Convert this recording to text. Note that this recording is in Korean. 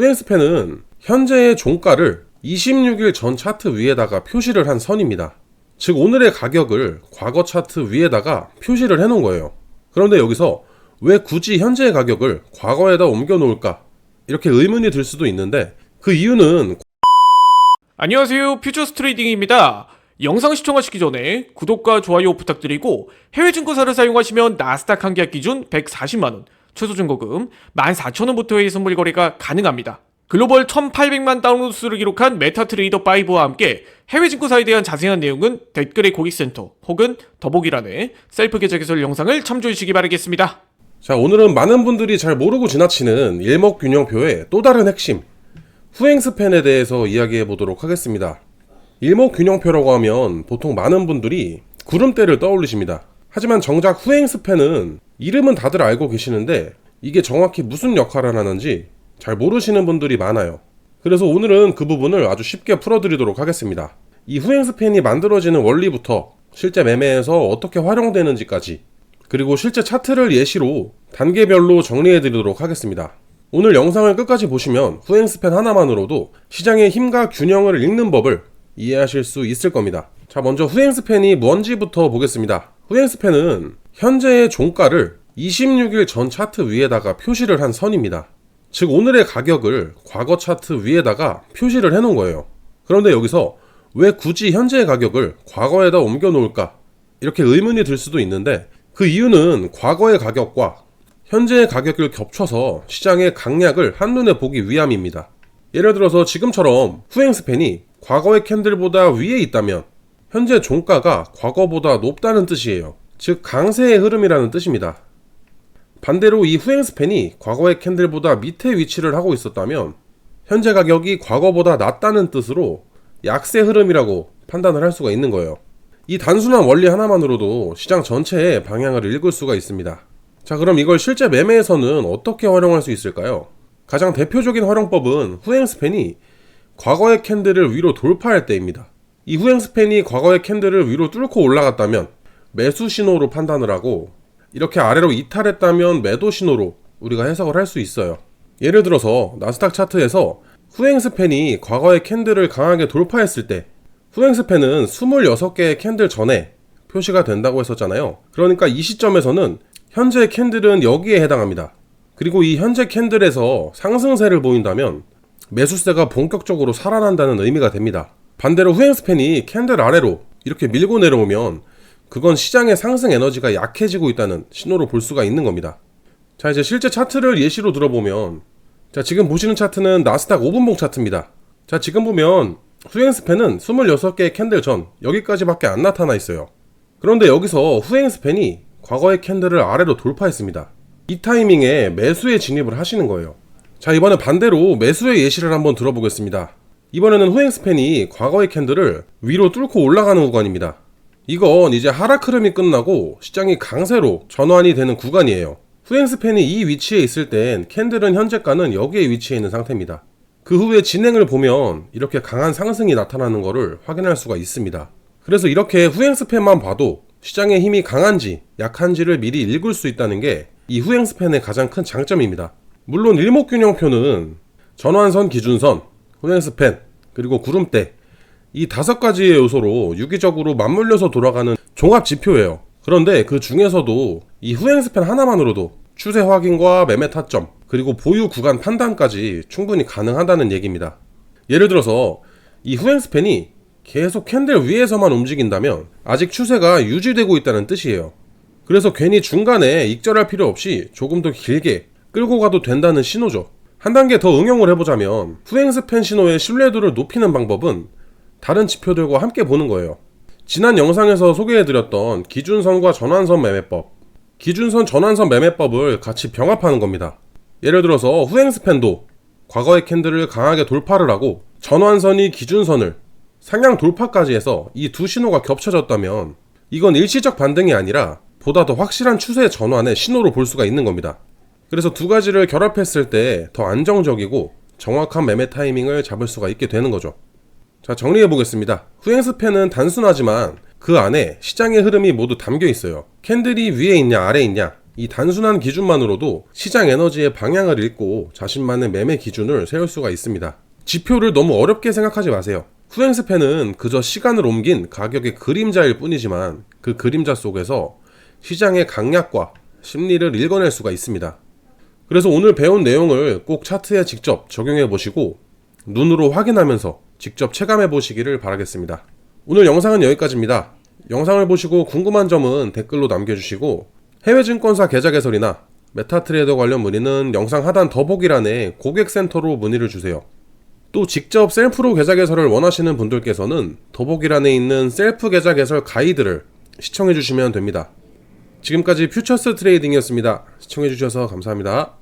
후행스팬은 현재의 종가를 26일 전 차트 위에다가 표시를 한 선입니다. 즉 오늘의 가격을 과거 차트 위에다가 표시를 해 놓은 거예요. 그런데 여기서 왜 굳이 현재의 가격을 과거에다 옮겨 놓을까? 이렇게 의문이 들 수도 있는데 그 이유는 안녕하세요. 퓨처스 트레이딩입니다. 영상 시청하시기 전에 구독과 좋아요 부탁드리고 해외 증권사를 사용하시면 나스닥 한 계약 기준 140만 원, 최소 증거금 14,000원부터의 선물 거래가 가능합니다. 글로벌 1,800만 다운로드 수를 기록한 메타트레이더 5와 함께 해외 증권사에 대한 자세한 내용은 댓글의 고객센터 혹은 더보기란에 셀프 계좌 개설 영상을 참조해 주시기 바라겠습니다. 자 오늘은 많은 분들이 잘 모르고 지나치는 일목균형표의 또 다른 핵심 후행스팬에 대해서 이야기해 보도록 하겠습니다. 일목균형표라고 하면 보통 많은 분들이 구름대를 떠올리십니다. 하지만 정작 후행스팬은 이름은 다들 알고 계시는데 이게 정확히 무슨 역할을 하는지 잘 모르시는 분들이 많아요. 그래서 오늘은 그 부분을 아주 쉽게 풀어드리도록 하겠습니다. 이 후행스팬이 만들어지는 원리부터 실제 매매에서 어떻게 활용되는지까지 그리고 실제 차트를 예시로 단계별로 정리해 드리도록 하겠습니다. 오늘 영상을 끝까지 보시면 후행스팬 하나만으로도 시장의 힘과 균형을 읽는 법을 이해하실 수 있을 겁니다. 자, 먼저 후행스팬이 뭔지부터 보겠습니다. 후행스팬은 현재의 종가를 26일 전 차트 위에다가 표시를 한 선입니다. 즉 오늘의 가격을 과거 차트 위에다가 표시를 해 놓은 거예요. 그런데 여기서 왜 굳이 현재의 가격을 과거에다 옮겨 놓을까? 이렇게 의문이 들 수도 있는데 그 이유는 과거의 가격과 현재의 가격을 겹쳐서 시장의 강약을 한눈에 보기 위함입니다. 예를 들어서 지금처럼 후행스팬이 과거의 캔들보다 위에 있다면 현재 종가가 과거보다 높다는 뜻이에요. 즉 강세의 흐름이라는 뜻입니다. 반대로 이 후행스팬이 과거의 캔들보다 밑에 위치를 하고 있었다면 현재 가격이 과거보다 낮다는 뜻으로 약세 흐름이라고 판단을 할 수가 있는 거예요. 이 단순한 원리 하나만으로도 시장 전체의 방향을 읽을 수가 있습니다. 자, 그럼 이걸 실제 매매에서는 어떻게 활용할 수 있을까요? 가장 대표적인 활용법은 후행스팬이 과거의 캔들을 위로 돌파할 때입니다. 이 후행 스팬이 과거의 캔들을 위로 뚫고 올라갔다면 매수 신호로 판단을 하고 이렇게 아래로 이탈했다면 매도 신호로 우리가 해석을 할 수 있어요. 예를 들어서 나스닥 차트에서 후행 스팬이 과거의 캔들을 강하게 돌파했을 때 후행 스팬은 26개의 캔들 전에 표시가 된다고 했었잖아요. 그러니까 이 시점에서는 현재 캔들은 여기에 해당합니다. 그리고 이 현재 캔들에서 상승세를 보인다면 매수세가 본격적으로 살아난다는 의미가 됩니다. 반대로 후행스팬이 캔들 아래로 이렇게 밀고 내려오면 그건 시장의 상승 에너지가 약해지고 있다는 신호로 볼 수가 있는 겁니다. 자, 이제 실제 차트를 예시로 들어보면 자, 지금 보시는 차트는 나스닥 5분봉 차트입니다. 자, 지금 보면 후행스팬은 26개의 캔들 전 여기까지밖에 안 나타나 있어요. 그런데 여기서 후행스팬이 과거의 캔들을 아래로 돌파했습니다. 이 타이밍에 매수에 진입을 하시는 거예요. 자, 이번에 반대로 매수의 예시를 한번 들어보겠습니다. 이번에는 후행스팬이 과거의 캔들을 위로 뚫고 올라가는 구간입니다. 이건 이제 하락 흐름이 끝나고 시장이 강세로 전환이 되는 구간이에요. 후행 스팬이 이 위치에 있을 땐 캔들은 현재가는 여기에 위치해 있는 상태입니다. 그 후에 진행을 보면 이렇게 강한 상승이 나타나는 것을 확인할 수가 있습니다. 그래서 이렇게 후행 스팬만 봐도 시장의 힘이 강한지 약한지를 미리 읽을 수 있다는 게 이 후행 스팬의 가장 큰 장점입니다. 물론 일목균형표는 전환선, 기준선, 후행스팬, 그리고 구름대 이 다섯 가지의 요소로 유기적으로 맞물려서 돌아가는 종합 지표예요. 그런데 그 중에서도 이 후행스팬 하나만으로도 추세 확인과 매매 타점, 그리고 보유 구간 판단까지 충분히 가능하다는 얘기입니다. 예를 들어서 이 후행스팬이 계속 캔들 위에서만 움직인다면 아직 추세가 유지되고 있다는 뜻이에요. 그래서 괜히 중간에 익절할 필요 없이 조금 더 길게 끌고 가도 된다는 신호죠. 한 단계 더 응용을 해보자면 후행스팬 신호의 신뢰도를 높이는 방법은 다른 지표들과 함께 보는 거예요. 지난 영상에서 소개해드렸던 기준선과 전환선 매매법, 기준선 전환선 매매법을 같이 병합하는 겁니다. 예를 들어서 후행스팬도 과거의 캔들을 강하게 돌파를 하고 전환선이 기준선을 상향 돌파까지 해서 이 두 신호가 겹쳐졌다면 이건 일시적 반등이 아니라 보다 더 확실한 추세 전환의 신호로 볼 수가 있는 겁니다. 그래서 두 가지를 결합했을 때 더 안정적이고 정확한 매매 타이밍을 잡을 수가 있게 되는 거죠. 자, 정리해 보겠습니다. 후행스팬은 단순하지만 그 안에 시장의 흐름이 모두 담겨 있어요. 캔들이 위에 있냐, 아래에 있냐, 이 단순한 기준만으로도 시장 에너지의 방향을 읽고 자신만의 매매 기준을 세울 수가 있습니다. 지표를 너무 어렵게 생각하지 마세요. 후행스팬은 그저 시간을 옮긴 가격의 그림자일 뿐이지만 그 그림자 속에서 시장의 강약과 심리를 읽어낼 수가 있습니다. 그래서 오늘 배운 내용을 꼭 차트에 직접 적용해 보시고 눈으로 확인하면서 직접 체감해 보시기를 바라겠습니다. 오늘 영상은 여기까지입니다. 영상을 보시고 궁금한 점은 댓글로 남겨주시고 해외 증권사 계좌 개설이나 메타트레이더 관련 문의는 영상 하단 더보기란에 고객센터로 문의를 주세요. 또 직접 셀프로 계좌 개설을 원하시는 분들께서는 더보기란에 있는 셀프 계좌 개설 가이드를 시청해 주시면 됩니다. 지금까지 퓨처스 트레이딩이었습니다. 시청해 주셔서 감사합니다.